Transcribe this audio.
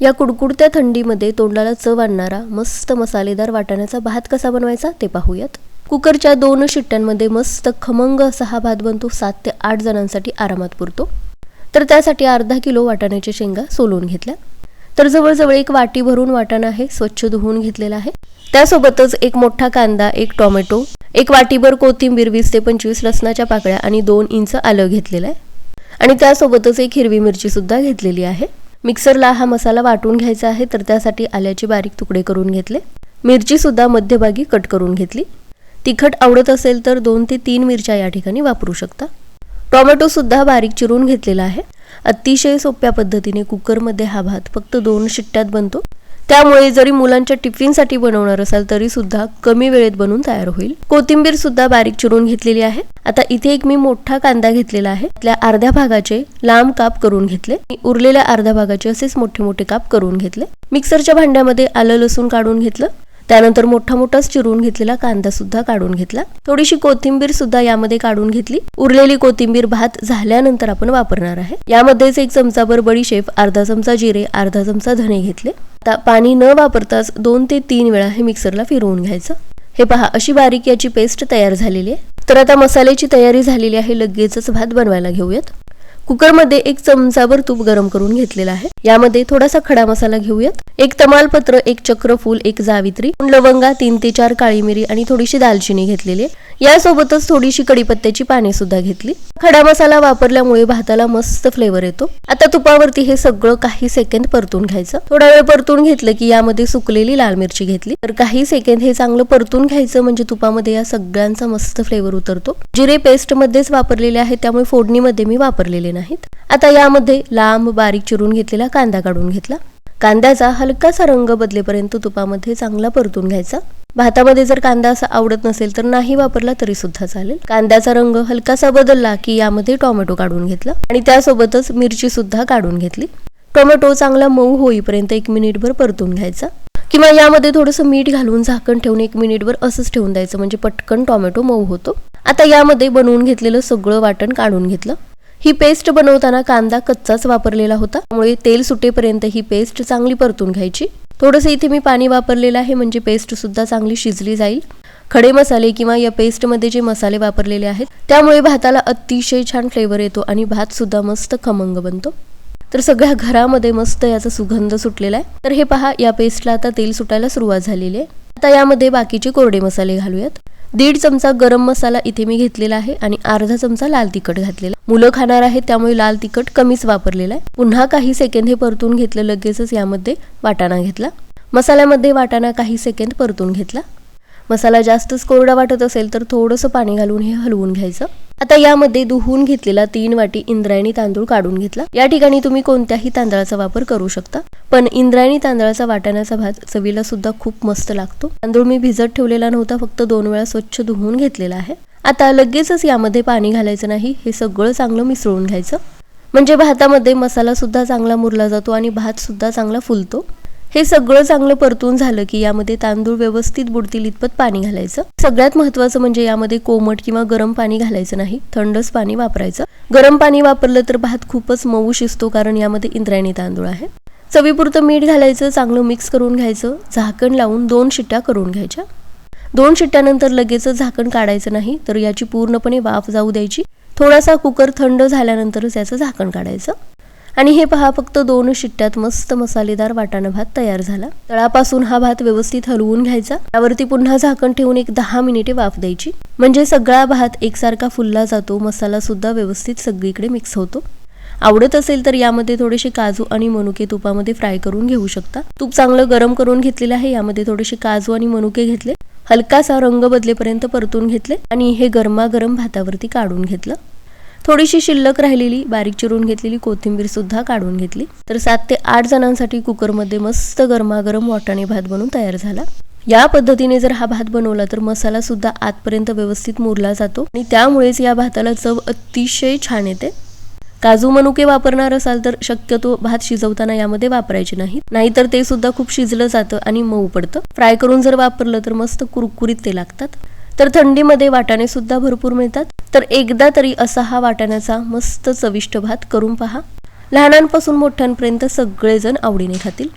या कुडकुडत्या थंडीमध्ये तोंडाला चव आणणारा मस्त मसालेदार वाटाण्याचा भात कसा बनवायचा ते पाहूयात. कुकरच्या दोन शिट्ट्यांमध्ये मस्त खमंग असा हा भात बनतो सात ते आठ जणांसाठी आरामात पुरतो. तर त्यासाठी अर्धा किलो वाटाण्याच्या शेंगा सोलून घेतल्या. तर जवळजवळ एक वाटी भरून वाटाणा आहे स्वच्छ धुवून घेतलेला आहे. त्यासोबतच एक मोठा कांदा एक टोमॅटो एक वाटीभर कोथिंबीर वीस ते पंचवीस लसणाच्या पाकळ्या आणि दोन इंच आलं घेतलेलं आहे. आणि त्यासोबतच एक हिरवी मिरची सुद्धा घेतलेली आहे. मिक्सरला हा मसाला वाटून घ्यायचा आहे तर त्यासाठी आल्याचे बारीक तुकडे करून घेतले. मिरची सुद्धा मध्यभागी कट करून घेतली. तिखट आवडत असेल तर दोन ते तीन मिरच्या या ठिकाणी वापरू शकता. टोमॅटो सुद्धा बारीक चिरून घेतलेला आहे. अतिशय सोप्या पद्धतीने कुकरमध्ये हा भात फक्त दोन शिट्ट्यात बनतो. त्यामुळे जरी मुलांच्या टिफिनसाठी बनवणार असाल तरी सुद्धा कमी वेळेत बनून तयार होईल. कोथिंबीर सुद्धा बारीक चिरून घेतलेली आहे. आता इथे एक मी मोठा कांदा घेतलेला आहे. त्यातल्या अर्ध्या भागाचे लांब काप करून घेतले. उरलेल्या अर्ध्या भागाचे असेच मोठे मोठे काप करून घेतले. मिक्सरच्या भांड्यामध्ये आलं लसूण काढून घेतलं. त्यानंतर मोठा मोठाच चिरून घेतलेला कांदा सुद्धा काढून घेतला. थोडीशी कोथिंबीर सुद्धा यामध्ये काढून घेतली. उरलेली कोथिंबीर भात झाल्यानंतर आपण वापरणार आहे. यामध्येच एक चमचाभर बडीशेप अर्धा चमचा जिरे अर्धा चमचा धने घेतले. आता पाणी न वापरताच दोन ते तीन वेळा हे मिक्सरला फिरवून घ्यायचं. हे पहा अशी बारीक याची पेस्ट तयार झालेली आहे. तर आता मसाल्याची तयारी झालेली आहे लगेचच भात बनवायला घेऊयात. कुकरमध्ये एक चमचाभर तूप गरम करून घेतलेला आहे. यामध्ये थोडासा खडा मसाला घेऊयात. एक तमालपत्र एक चक्रफूल एक जावित्री लवंगा तीन ते चार काळी मिरी आणि थोडीशी दालचिनी घेतलेली आहे. यासोबतच थोडीशी कडीपत्त्याची पाने सुद्धा घेतली. खडा मसाला वापरल्यामुळे भाताला मस्त फ्लेवर येतो. आता तुपावरती हे सगळं काही सेकंद परतून घ्यायचं. थोडा वेळ परतून घेतलं की यामध्ये सुकलेली लाल मिरची घेतली. तर काही सेकंद हे चांगलं परतून घ्यायचं म्हणजे तुपामध्ये या सगळ्यांचा मस्त फ्लेवर उतरतो. जिरे पेस्ट मध्येच वापरलेले आहे त्यामुळे फोडणीमध्ये मी वापरलेले नाहीत. आता यामध्ये लांब बारीक चिरून घेतलेला कांदा काढून घेतला. कांद्याचा हलकासा रंग बदलेपर्यंत तुपामध्ये चांगला परतून घ्यायचा. भातामध्ये जर कांदा असा आवडत नसेल तर नाही वापरला तरी सुद्धा चालेल. कांद्याचा रंग हलकासा बदलला की यामध्ये टोमॅटो काढून घेतला आणि त्यासोबतच मिरची सुद्धा काढून घेतली. टोमॅटो चांगला मऊ होईपर्यंत एक मिनिटभर परतून घ्यायचा. किंवा यामध्ये थोडंसं मीठ घालून झाकण ठेवून एक मिनिटभर असंच ठेवून द्यायचं. म्हणजे पटकन टोमॅटो मऊ होतो. आता यामध्ये बनवून घेतलेलं सगळं वाटण काढून घेतलं. ही पेस्ट बनवताना कांदा कच्चाच वापरलेला होता. त्यामुळे तेल सुटेपर्यंत ही पेस्ट चांगली परतून घ्यायची. थोडंसं इथे मी पाणी वापरलेलं आहे म्हणजे पेस्ट सुद्धा चांगली शिजली जाईल. खडे मसाले किंवा या पेस्टमध्ये जे मसाले वापरलेले आहेत त्यामुळे भाताला अतिशय छान फ्लेवर येतो आणि भात सुद्धा मस्त खमंग बनतो. तर सगळ्या घरामध्ये मस्त याचा सुगंध सुटलेला आहे. तर हे पहा या पेस्टला आता तेल सुटायला सुरुवात झालेली आहे. आता यामध्ये बाकीचे कोरडे मसाले घालूयात. दीड चमचा गरम मसाला इथे मी घेतलेला आहे आणि अर्धा चमचा लाल तिखट घातलेला. मुलं खाणार आहेत त्यामुळे लाल तिखट कमीच वापरलेला आहे. पुन्हा काही सेकंद हे परतून घेतलं लगेचच यामध्ये वाटाणा घेतला. मसाल्यामध्ये वाटाणा काही सेकंद परतून घेतला. मसाला जास्तच कोरडा वाटत असेल तर थोडंसं पाणी घालून हे हलवून घ्यायचं. आता यामध्ये दुहून घेतलेला तीन वाटी इंद्रायणी तांदूळ काढून घेतला. या ठिकाणी तुम्ही कोणत्याही तांदळाचा वापर करू शकता. पण इंद्रायणी तांदळाचा वाटाण्याचा भात चवीला सुद्धा खूप मस्त लागतो. तांदूळ मी भिजत ठेवलेला नव्हता फक्त दोन वेळा स्वच्छ धुवून घेतलेला आहे. आता लगेचच यामध्ये पाणी घालायचं नाही हे सगळं चांगलं मिसळून घ्यायचं. म्हणजे भातामध्ये मसाला सुद्धा चांगला मुरला जातो आणि भात सुद्धा चांगला फुलतो. हे सगळं चांगलं परतून झालं की यामध्ये तांदूळ व्यवस्थित बुडतील इतपत पाणी घालायचं. सगळ्यात महत्वाचं म्हणजे यामध्ये कोमट किंवा गरम पाणी घालायचं नाही थंडच पाणी वापरायचं. गरम पाणी वापरलं तर भात खूपच मऊ शिजतो कारण यामध्ये इंद्रायणी तांदूळ आहे. चवीपुरतं मीठ घालायचं चांगलं मिक्स करून घ्यायचं झाकण लावून दोन शिट्ट्या करून घ्यायच्या. दोन शिट्ट्यानंतर लगेच झाकण काढायचं नाही तर याची पूर्णपणे वाफ जाऊ द्यायची. थोडासा कुकर थंड झाल्यानंतरच याचं झाकण काढायचं. आणि हे पहा फक्त दोन शिट्ट्यात मस्त मसालेदार वाटाणा भात तयार झाला. तळापासून हा भात व्यवस्थित हलवून घ्यायचा. त्यावरती पुन्हा झाकण ठेवून एक दहा मिनिटे वाफ द्यायची. म्हणजे सगळा भात एकसारखा फुलला जातो मसाला सुद्धा व्यवस्थित सगळीकडे मिक्स होतो. आवडत असेल तर यामध्ये थोडेसे काजू आणि मनुके तुपामध्ये फ्राय करून घेऊ शकता. तूप चांगलं गरम करून घेतलेलं आहे यामध्ये थोडेसे काजू आणि मनुके घेतले. हलकासा रंग बदलेपर्यंत परतून घेतले आणि हे गरमागरम भातावरती काढून घेतलं. थोडीशी शिल्लक राहिलेली बारीक चिरून घेतलेली कोथिंबीर सुद्धा काढून घेतली. तर सात ते आठ जणांसाठी कुकरमध्ये मस्त गरमागरम वाटाणे भात बनवून तयार झाला. या पद्धतीने जर हा भात बनवला तर मसाला सुद्धा आतपर्यंत व्यवस्थित मुरला जातो आणि त्यामुळेच या भाताला चव अतिशय छान येते. काजू मनुके वापरणार असाल तर शक्यतो भात शिजवताना यामध्ये वापरायचे नाही नाहीतर ते सुद्धा खूप शिजलं जातं आणि मऊ पडतं. फ्राय करून जर वापरलं तर मस्त कुरकुरीत ते लागतात. तर थंडीमध्ये वाटाणे सुद्धा भरपूर मिळतात. तर एकदा तरी असा हा वाटाण्याचा मस्त चविष्ट भात करून पहा. लहानांपासून मोठ्यांपर्यंत सगळेजण आवडीने खातील.